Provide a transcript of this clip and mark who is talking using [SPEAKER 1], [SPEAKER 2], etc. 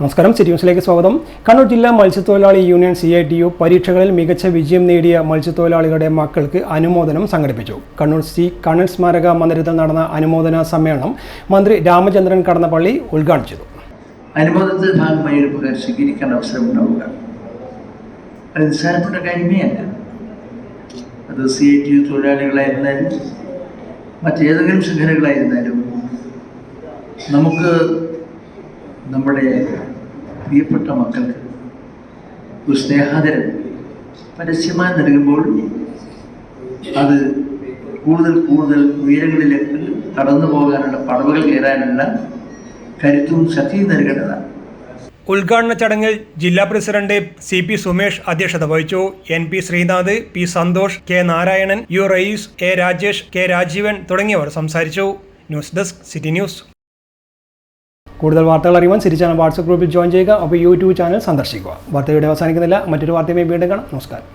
[SPEAKER 1] നമസ്കാരം. സിറ്റി ന്യൂസിലേക്ക് സ്വാഗതം. കണ്ണൂർ ജില്ലാ മത്സ്യത്തൊഴിലാളി union C I T U പരീക്ഷകളിൽ മികച്ച വിജയം നേടിയ മത്സ്യത്തൊഴിലാളികളുടെ മക്കൾക്ക് അനുമോദനം സംഘടിപ്പിച്ചു. കണ്ണൂർ സി കണ്ണൻ സ്മാരക മന്ദിരത്തിൽ നടന്ന അനുമോദന സമ്മേളനം മന്ത്രി രാമചന്ദ്രൻ കടന്നപ്പള്ളി ഉദ്ഘാടനം ചെയ്തു.
[SPEAKER 2] ഭാഗമായി എടുപ്പുകാർ സ്വീകരിക്കാൻ അവസരം ഉണ്ടാവുക. അത് നിസ്സാരപ്പെട്ട കാര്യമേ അല്ല അത് സി ഐ ടി യു തൊഴിലാളികളായിരുന്നാലും മറ്റേതെങ്കിലും സംഘടനകളായിരുന്നാലും നമുക്ക് നമ്മുടെ പ്രിയപ്പെട്ട മക്കൾക്ക് ഒരു സ്നേഹാദരൻ പരസ്യമായി നൽകുമ്പോൾ അത് കൂടുതൽ കൂടുതൽ ഉയരങ്ങളിലേക്ക് കടന്നു പോകാനുള്ള പടവുകൾ കയറാനുള്ള കരുത്തും ശക്തിയും നൽകേണ്ടതാണ്.
[SPEAKER 1] ഉദ്ഘാടന ചടങ്ങിൽ ജില്ലാ പ്രസിഡന്റ് സി പി സുമേഷ് അധ്യക്ഷത വഹിച്ചു. N P Sreenath P Santhosh K Narayanan U Rayees A Rajesh K Rajeevan തുടങ്ങിയവർ സംസാരിച്ചു. News desk city news. കൂടുതൽ വാർത്തകൾ അറിയുവാൻ സിരി ചാനൽ വാട്സപ്പ് ഗ്രൂപ്പിൽ ജോയിൻ ചെയ്യുക. അപ്പോൾ യൂട്യൂബ് ചാനൽ സന്ദർശിക്കുക. വാർത്തയുടെ അവസാനിക്കുന്നില്ല. മറ്റൊരു വാർത്തയുമായി വീണ്ടും കാണാം. നമസ്കാരം.